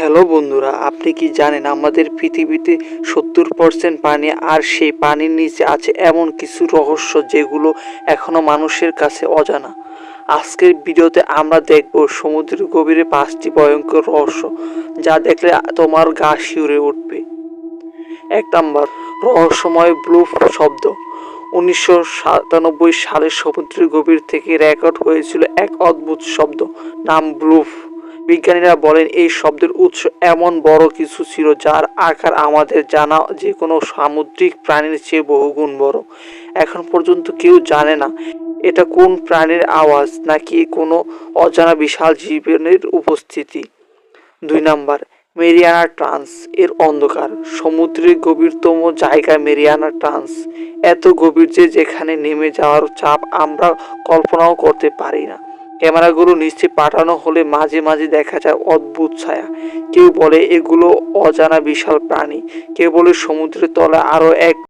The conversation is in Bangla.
হ্যালো বন্ধুরা, আপনি কি জানেন আমাদের পৃথিবীতে সত্তর পার্সেন্ট পানি আর সেই পানির নিচে আছে এমন কিছু রহস্য যেগুলো এখনও মানুষের কাছে অজানা? আজকের ভিডিওতে আমরা দেখব সমুদ্রের গভীরে পাঁচটি ভয়ঙ্কর রহস্য, যা দেখলে তোমার গা শিউরে উঠবে। এক নম্বর, রহস্যময় ব্লুফ শব্দ। উনিশশো সাতানব্বই সালে সমুদ্রের গভীর থেকে রেকর্ড হয়েছিল এক অদ্ভুত শব্দ, নাম ব্লুফ। বিজ্ঞানীরা বলেন, এই শব্দের উৎস এমন বড় কিছু ছিল যার আকার আমাদের জানা যে কোনো সামুদ্রিক প্রাণীর চেয়ে বহুগুণ বড়। এখন পর্যন্ত কেউ জানে না এটা কোন প্রাণীর আওয়াজ নাকি কোনো অজানা বিশাল জীবনের উপস্থিতি। দুই নাম্বার, মেরিয়ানা ট্রান্স, এর অন্ধকার। সমুদ্রের গভীরতম জায়গা মেরিয়ানা ট্রান্স। এত গভীর যে যেখানে নেমে যাওয়ার চাপ আমরা কল্পনাও করতে পারি না। ক্যামেরাগুলো নিশ্চয়ই পাঠানো হলে মাঝে মাঝে দেখা যায় অদ্ভুত ছায়া। কেউ বলে এগুলো অজানা বিশাল প্রাণী। কেউ বলে সমুদ্রের তলে আরও এক